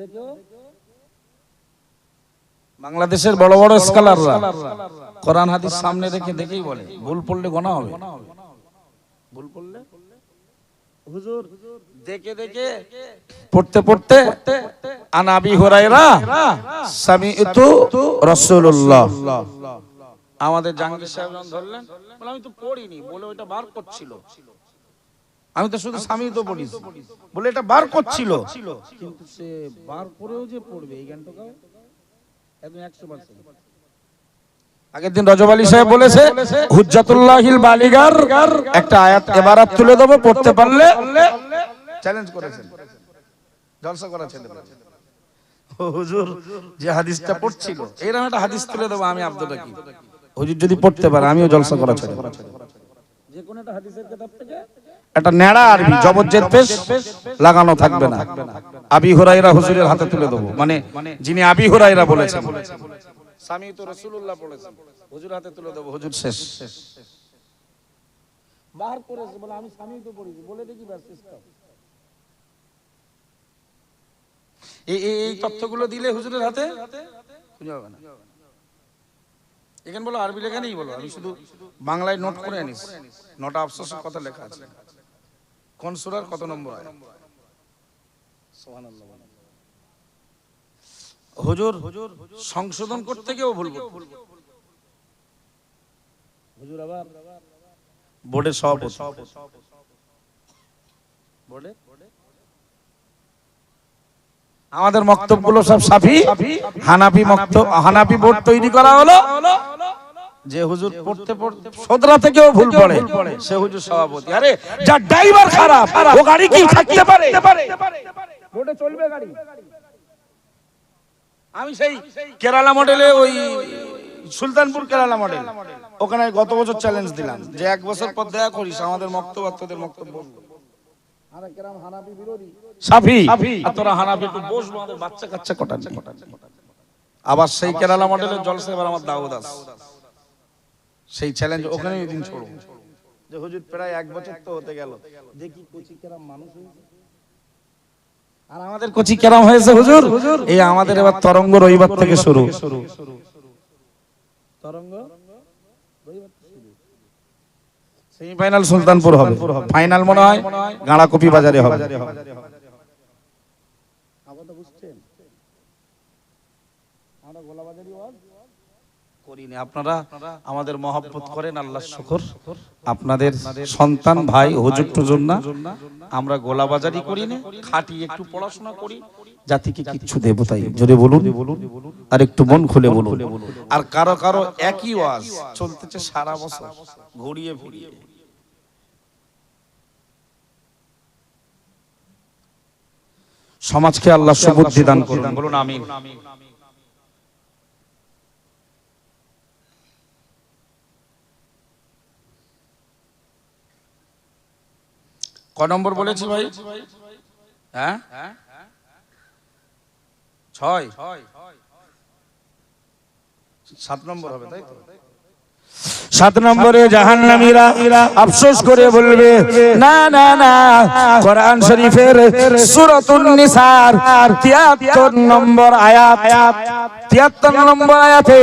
দেখেও বাংলাদেশের বড় বড় স্কলাররা কোরআন হাদিস সামনে রেখে দেখেই বলে ভুল পড়লে গোনা হবে। ভুল পড়লে? হুজুর দেখে দেখে। পড়তে পড়তে আনাবি হুরায়রা সামিউতু রাসূলুল্লাহ। আমাদের জাহাঙ্গীর সাহেব ধরলেন আমি তো পড়িনি বলে ওইটা বার করছিল। আমি তো শুধু স্বামী তো পড়ি বলে এটা বার করছিল। কিন্তু সে বার করেও যে পড়বে এই গানটা একদম একশো পার্সেন্ট। আগের দিন রজব আলী সাহেব বলেছে হুজ্জাতুল্লাহিল বালিগার একটা আয়াত এবারাত তুলে দেবো পড়তে পারলে চ্যালেঞ্জ করেছেন। জলসা করা ছেলে হুজুর যে হাদিসটা পড়ছিল এরকম একটা হাদিস তুলে দেবো আমি আব্দুল রাকিব। হুজুর যদি পড়তে পারে আমিও জলসা করা ছেলে যে কোনো একটা হাদিসের কিতাব থেকে একটা নেড়া আরবি জবরজের পেশ লাগানো থাকবে না। আবি হুরাইরা হুজুরের হাতে তুলে দেবো। মানে যিনি আবি হুরাইরা বলেছেন। তো বলেছেন। হুজুর হাতে তুলে দেবো, হুজুর শেষ। বার করেছে বলে, আমি তো বলে দেখি এই এই তথ্যগুলো দিলে হুজুরের হাতে খুঁজে হবে না। এখানে বলো, আরবি লেখা নেই বলো। আমি শুধু বাংলায় নোট করে আনিস নটা আফসোসের কথা লেখা আছে। কত নম্বর হুজুর হুজুর সংশোধন করতে গিয়েও ভুল। হুজুর আবার? বোর্ডের সভাপতি। বোর্ডে? আমাদের মক্তবগুলো সব সাফি। হানাফি মক্তব হানাফি বোর্ড তৈরি করা হলো। যে হুজুর পড়তে পড়তে সদরা থেকেও ভুল পড়ে। সে হুজুর সভাপতি। আরে যার ড্রাইভার খারাপ ও গাড়ি কি থাকতে পারে? বোর্ডে চলবে গাড়ি। আমি সেই কেরালা মডেলে ওই সুলতানপুর কেরালা মডেল ওখানে গত বছর চ্যালেঞ্জ দিলাম যে এক বছর পর দেখা করিস আমাদের মক্তব্য তোদের মক্তব্য। সাফি আর তোরা হানাফি একটু বসবো আমাদের বাচ্চা কাচ্চা কটা আবার সেই কেরালা মডেলের জলসা এবার আমার দাউদ আস। সেই চ্যালেঞ্জ ওখানে দিন ছোড়ো যে হুজুর প্রায় এক বছর তো হতে গেল। দেখি কচি কেরাম মানুষ আর আমাদের কচি কেরাম হয়েছে হুজুর? এই আমাদের এবার তরঙ্গ রবিবার থেকে শুরু। তরঙ্গ সেমিফাইনাল সুলতানপুর হবে। ফাইনাল মনে হয় গাঁড়া কপি বাজারে হবে। করিনি। আপনারা আমাদের মহব্বত করেন আল্লাহ শুকর। আপনাদের সন্তান ভাই হুজুর টুজুর না আমরা গোলাবাজারি করি না খাটি একটু পড়াশোনা করি জাতিকে কিচ্ছু দেব তাই জোরে বলুন। আর একটু মন খুলে বলুন। আর কারও কারও একই ওয়াজ চলতেছে সারা বছর। ঘুরিয়ে ফিরিয়ে। সমাজকে আল্লাহ সুবুদ্ধি দান করুন। বলুন আমিন। ক নম্বর বলেছি ভাই? হ্যাঁ? ছয়? সাত নম্বর হবে তাই তো? সাত নম্বরে জাহান্নামীরা আফসোস করে বলবে না না না কোরআন শরীফের সূরাতুন নিসার 73 নম্বর আয়াত 73 নম্বর আয়াতে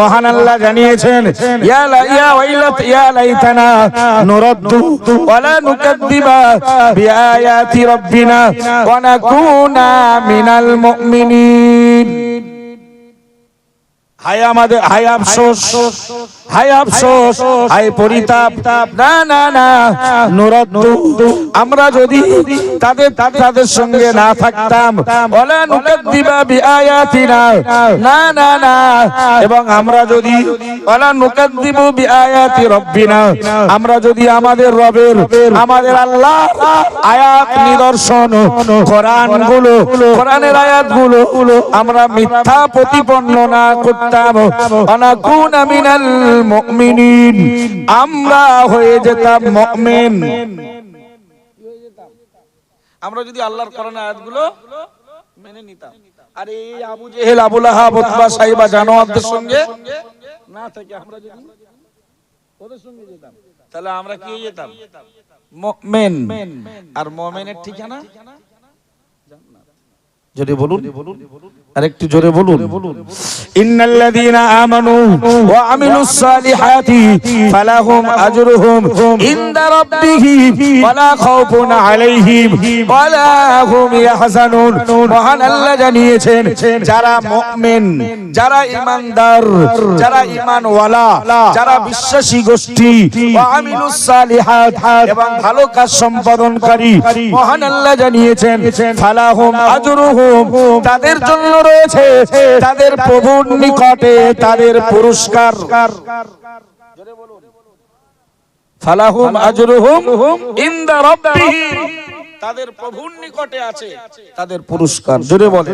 মহান আল্লাহ জানিয়েছেন ইয়া লা ইয়া ওয়াইলাত ইয়া লাইতানা নুরাদ্দু ওয়ালা নুকাদ্দিবা বিআয়াতি রাব্বিনা ওয়া নাকুনা মিনাল মুমিনিন। হায় আমাদের, হায় আফসোস হায় আফসোস, হায় পরিতাপ। না না না নুরদ্দু আমরা যদি তাদের তাদের সঙ্গে না থাকতাম, ওলা নুকাদ্দিবা বিআয়াতিনা। না না না, এবং আমরা যদি ওলা নুকাদ্দিবু বিআয়াতি রব্বিনা। আমরা যদি আমাদের রবের, আমাদের আল্লাহ আয়াত নিদর্শন কোরআনগুলো কোরআনের আয়াতগুলো আমরা মিথ্যা প্রতিপন্ন না করতাম অনাকুনা মিনাল মুমিনিন। আমরা হয়ে যেতাম মুমিন। আমরা যদি আল্লাহর কোরআনের আয়াতগুলো মেনে নিতাম। আর এই Abu Jahl, Abu Lahab, Utba Shaiba জানোয়ারদের সঙ্গে না থেকে আমরা যদি ওদের সঙ্গে যেতাম, তাহলে আমরা কি যেতাম? মুমিন। আর মুমিনের ঠিকানা? জোরে বলুন। আর একটু জোরে বলুন। ইন্নাল্লাযীনা আমানু ওয়া আমিলুস সালিহাতি ফালাহুম আজরুহুম ইনদা রাব্বিহিম ওয়ালা খাউফুন আলাইহিম ওয়ালা হুম ইয়াহজানুন। মহান আল্লাহ জানিয়েছেন যারা মুমিন যারা ঈমানদার যারা ঈমানওয়ালা যারা বিশ্বাসী গোষ্ঠী ওয়া আমিলুস সালিহাত এবং ভালো কাজ সম্পাদনকারী মহান আল্লাহ জানিয়েছেন ফালাহুম আজরুহুম তাদের জন্য রয়েছে তাদের প্রভুর নিকটে তাদের পুরস্কার। ফালাহুম আজরুহুম তাদের প্রভুর নিকটে আছে তাদের পুরস্কার। জোরে বলে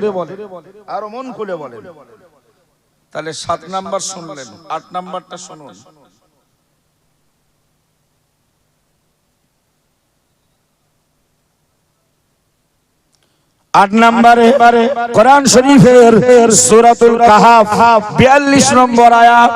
আর মন খুলে বলে তাহলে সাত নাম্বার শুনলেন, আট নাম্বারটা শুনুন। আট নম্বরে কোরআন শরীফের সূরাতুল কাহাফ 42 নম্বর আয়াত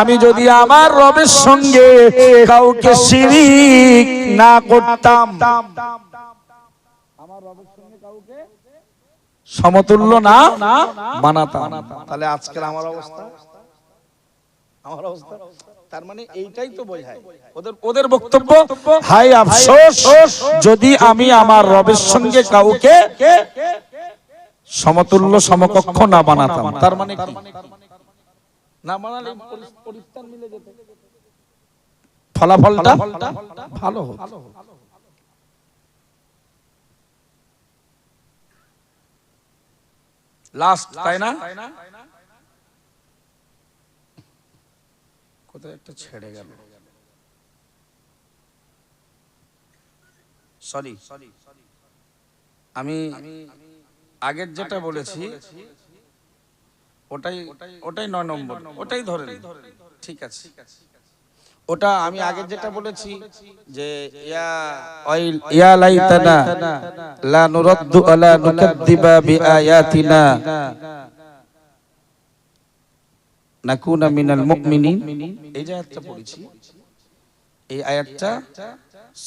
আমি যদি আমার রবের সঙ্গে কাউকে শিরিক না করতাম। সমতুল্য না বানাতাম তাহলে আজকের আমার অবস্থা? আমার অবস্থা? তার মানে এইটাই তো বোঝায়। ওদের ওদের বক্তব্য? হাই আফসোস যদি আমি আমার রবের সঙ্গে কাউকে সমতুল্য সমকক্ষ না বানাতাম। তার মানে কি? না বানালে পরি- পরিস্থান মিলে যেত। ফলাফলটা? ভালো হতো লাস্ট তাই না? কোথায় একটা ছেড়ে গেল? সরি আমি আগের যেটা বলেছি, ওটাই ওটাই নয় নম্বর, ওটাই ধরে ঠিক আছে। ওটা আমি আগের যেটা বলেছি যে ইয়া অইল ইয়া লাইতানা লা নুরাদ্দু আলা নুকাদ্দিবা বিআয়াতিনা। নাকুনা মিনাল মুমিনিন। এই যে আয়াতটা পড়েছি এই আয়াতটা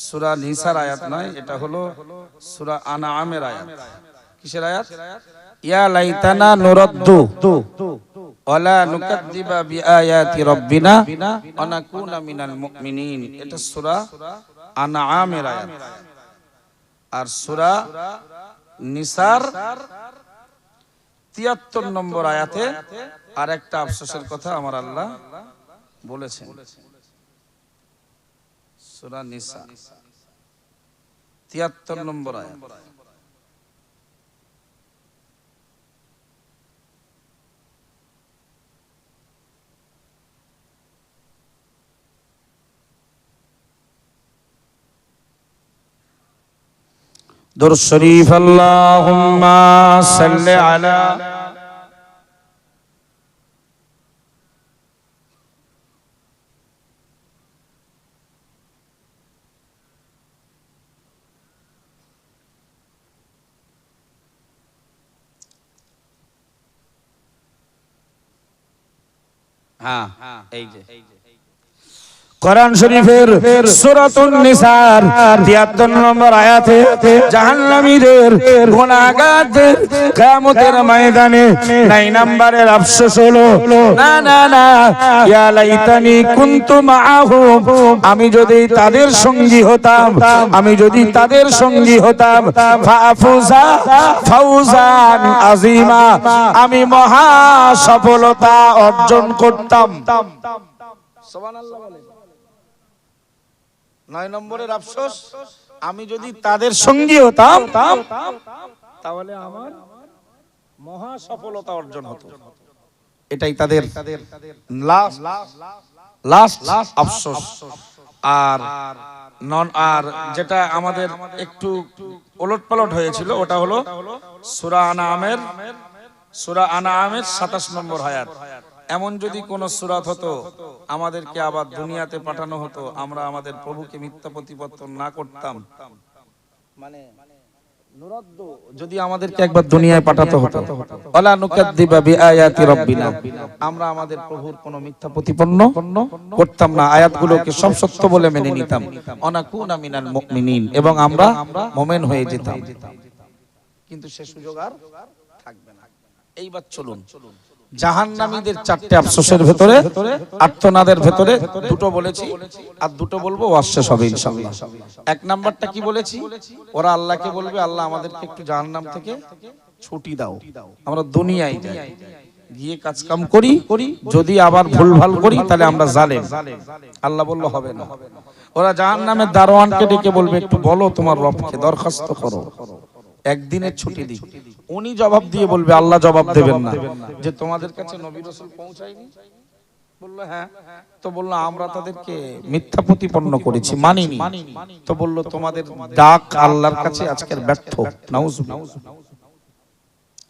সূরা নিসার আয়াত নয় এটা হলো সূরা আনআমের আয়াত। কিসের আয়াত? ইয়া লাইতানা নুরাদ্দু। ওয়ালা নুকাদ্দিবা বিআয়াতি রাব্বিনা ওয়া নাকুনা মিনাল মুমিনিন। এটা সূরা আনআমের আয়াত। আর সূরা নিসার 73 নম্বর আয়াতে আর একটা আফসোসের কথা আমার আল্লাহ বলেছেন। সূরা নিসা। 73 নম্বর আয়াত। در شریف اللهم صل على হ্যাঁ এই যে কোরআন শরীফের সূরাতুন নিসার 73 নম্বর আয়াতে জাহান্নামীদের গুনাহগারদের কিয়ামতের ময়দানে নাই নম্বরের আফসোস হলো। না না না। ইয়া লাইতানি কুনতু মাআহুম। আমি যদি তাদের সঙ্গী হতাম আমি যদি তাদের সঙ্গী হতাম ফাফুজা ফাউজান আজিমা আমি মহা সফলতা অর্জন করতাম। সুবহানাল্লাহ নয় নম্বরের আফসোস আমি যদি তাদের সঙ্গী হতাম তাহলে আমার মহা সফলতা অর্জন হতো। এটাই তাদের লাস্ট লাস্ট আফসোস। আর নন আর যেটা আমাদের একটু ওলট পালট হয়েছিল ওটা হলো সুরা আনামের সুরা আনামের সাতাশ নম্বর হায়াত। এমন যদি কোন সুরাত হতো আমাদেরকে আবার দুনিয়াতে পাঠানো হতো আমরা আমাদের প্রভুকে মিথ্যা প্রতিপত্তন না করতাম। মানে যদি আমাদেরকে একবার দুনিয়ায় পাঠাতে হতো। ওয়ালা নুকাদ্দিবা বিআয়াতি রাব্বিনা। আমরা আমাদের প্রভুর কোনো মিথ্যা প্রতিপন্ন করতাম না। আয়াতগুলোকে সব সত্য বলে মেনে নিতাম। অনাকুনা মিনাল মুমিনিন। এবং আমরা মুমিন হয়ে যেতাম। কিন্তু সে সুযোগ আর থাকবে না। এইবার চলুন। জাহান্নামীদের চারটে আফসোসের ভেতরে আত্মনাদের ভেতরে দুটো বলেছি, আর দুটো বলব ওয়াশেষ হবে ইনশাআল্লাহ। এক নাম্বারটা কি বলেছি? ওরা আল্লাহকে বলবে, আল্লাহ আমাদেরকে একটু জাহান্নাম থেকে ছুটি দাও। আমরা দুনিয়ায় যাই। গিয়ে কাজ কাম করি, যদি আবার ভুলভাল করি, তাহলে আমরা জালেম। আল্লাহ বলল, হবে না। ওরা জাহান্নামের দারোয়ানকে ডেকে বলবে, একটু বলো তোমার রবকে, দরখাস্ত করো। একদিনের ছুটি দিই। উনি জবাব দিয়ে বলবে আল্লাহ জবাব দেবেন না। যে তোমাদের কাছে নবী রসুল পৌঁছায়নি? বলল হ্যাঁ। তো বলল আমরা তাদেরকে মিথ্যা প্রতিপন্ন করেছি মানিনি। তো বলল তোমাদের ডাক আল্লাহর কাছে আজকের ব্যর্থ। নাউজ।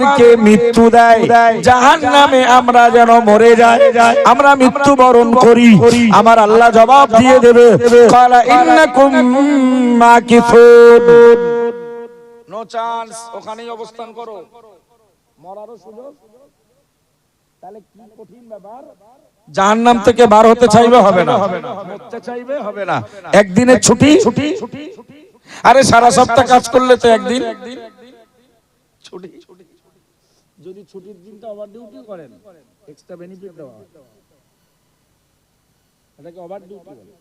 আমাদেরকে মৃত্যু দেয়। জাহান নামে আমরা যেন মরে যাই। আমরা মৃত্যুবরণ করি। আমার আল্লাহ জবাব দিয়ে দেবে। কালা ইন্নাকুম মাকিথুন। নো চান্স ওখানেই অবস্থান করো। মরারও সুযোগ। তাহলে কি কঠিন ব্যাপার? জাহান্নাম থেকে বার হতে চাইবে হবে না। মরতে চাইবে হবে না। একদিনের ছুটি? ছুটি? আরে সারা সপ্তাহ কাজ করলে তো একদিন। ছুটি? যদি ছুটির দিনটা ওভার ডিউটি করেন এক্সট্রা বেনিফিট দেওয়া হয়। এটাকে ওভার ডিউটি বলে।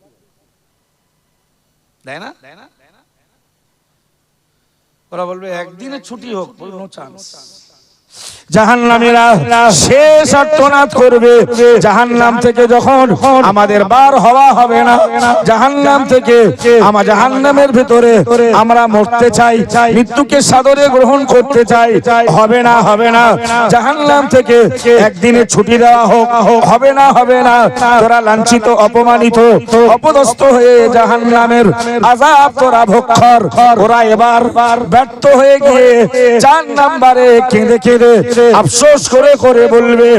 দেয় না? দেয় না ওরা বলবে একদিনে ছুটি হোক নো চান্স জাহান্নামীরা শেষ আর্তনাদ করবে। জাহান্নাম থেকে যখন আমাদের বার হওয়া হবে না, জাহান্নাম থেকে আমার জাহান্নামের ভেতরে আমরা মরতে চাই, মৃত্যুকে সাদরে গ্রহণ করতে চাই। হবে না হবে না। জাহান্নাম থেকে একদিনে ছুটি দেওয়া হোক, হবে না হবে না। তোরা লাঞ্ছিত, অপমানিত, অপদস্থ হয়ে জাহান্নামের আজাব তোরা ভক্ষর ওরা এবার ব্যর্থ হয়ে গিয়ে চার নাম্বারে কেঁদে কেঁদে আফসোস করে করে বলবে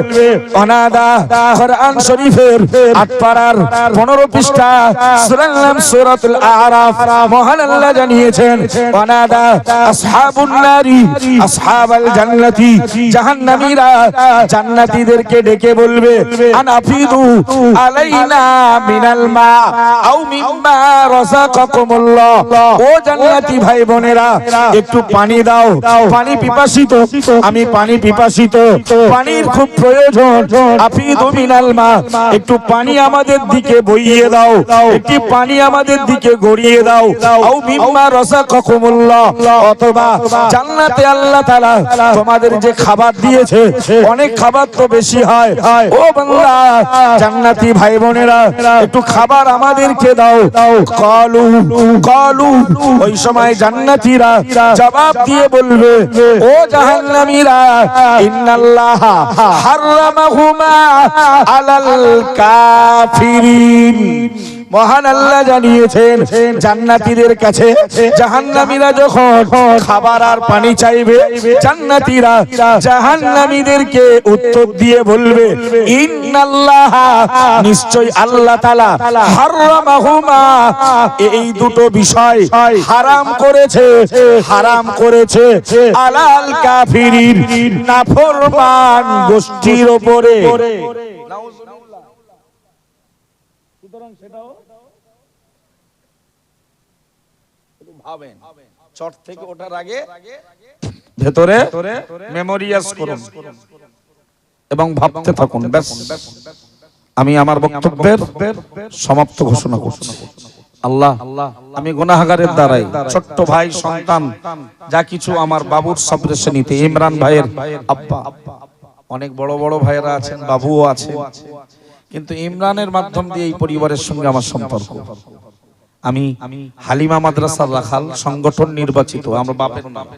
অনাদা কোরআন শরীফের আট পাড়ার পনেরো পৃষ্ঠা সূরার নাম সূরাতুল আরাফ মহান আল্লাহ জানিয়েছেন অনাদা আসহাবুন নারি আসহাবাল জান্নাতি জাহান্নামীরা জান্নাতীদেরকে ডেকে বলবে আনাফিদু আলাইনা মিনাল মা আও মিম্মা রাযাকাকুমুল্লাহ। ও জান্নাতি ভাই বোনেরা একটু পানি দাও পানি পিপাসিত। আমি পানি পিপাসিত পানির খুব প্রয়োজন। মা, একটু পানি আমাদের দিকে বইয়ে দাও। একটি পানি আমাদের দিকে গড়িয়ে দাও। আও অথবা জান্নাতে আল্লাহ তোমাদের যে খাবার দিয়েছে, অনেক খাবার তো বেশি হয়। ও বান্দা, জান্নাতি ভাই বোনেরা একটু খাবার আমাদেরকে দাও। কালু কালু, ওই সময় জান্নাতীরা জবাব দিয়ে বলবে, ও জাহান্নামীরা ইন্নাল্লাহ হারামাহুমা আলাল কাফিরিন। মহান আল্লাহ জানিয়েছেন, জান্নাতীদের কাছে জাহান্নামীরা যখন খাবার আর পানি চাইবে, জান্নাতীরা জাহান্নামীদেরকে উত্তর দিয়ে বলবে, ইন্নাল্লাহ, নিশ্চয় আল্লাহ তাআলা হারামাহুমা। এই দুটো বিষয় হারাম করেছে হারাম করেছে। আলাল কাফিরিন নাফরমান গোষ্ঠীর উপরে সুতরাং সেটাও একটু ভাবেন চট থেকে ওঠার আগে ভেতরে মেমোরিয়াস করুন। এবং ভাবতে থাকুন ব্যাস। আমি আমার বক্তব্যের সমাপ্ত ঘোষণা করছি। আল্লাহ আমি গুনাহগারের দ্বারাই ছোট্ট ভাই সন্তান যা কিছু আমার বাবুর সবরে শ্রেণীতে ইমরান ভাইয়ের আব্বা। অনেক বড় বড় ভাইয়েরা আছেন বাবুও আছে কিন্তু ইমরানের মাধ্যম দিয়ে এই পরিবারের সঙ্গে আমার সম্পর্ক। আমি হালিমা মাদ্রাসার রাখাল সংগঠন নির্বাচিত আমরা বাপের নাম।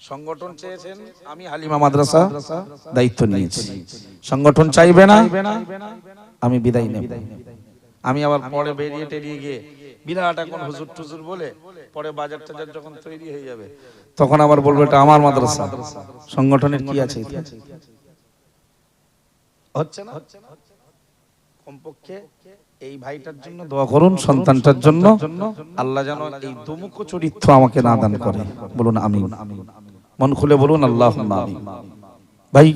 সংগঠন চেয়েছেন আমি হালিমা মাদ্রাসা দায়িত্ব নিয়েছি। সংগঠন চাইবে না আমি বিদায় নেব। আমি আবার পরে বেরিয়ে টেরিয়ে গিয়ে বিরাট এখন হুজুর টুজুর বলে পরে বাজার টাজার যখন তৈরি হয়ে যাবে তখন আবার বলব এটা আমার মাদ্রাসা। সংগঠনের কি আছে? হচ্ছে না? কমপক্ষে এই ভাইটার জন্য দোয়া করুন সন্তানটার জন্য। আল্লাহ যেন এই দুমুখ চরিত্র আমাকে না দান করে। বলুন আমি মন খুলে বলুন আল্লাহ ভাই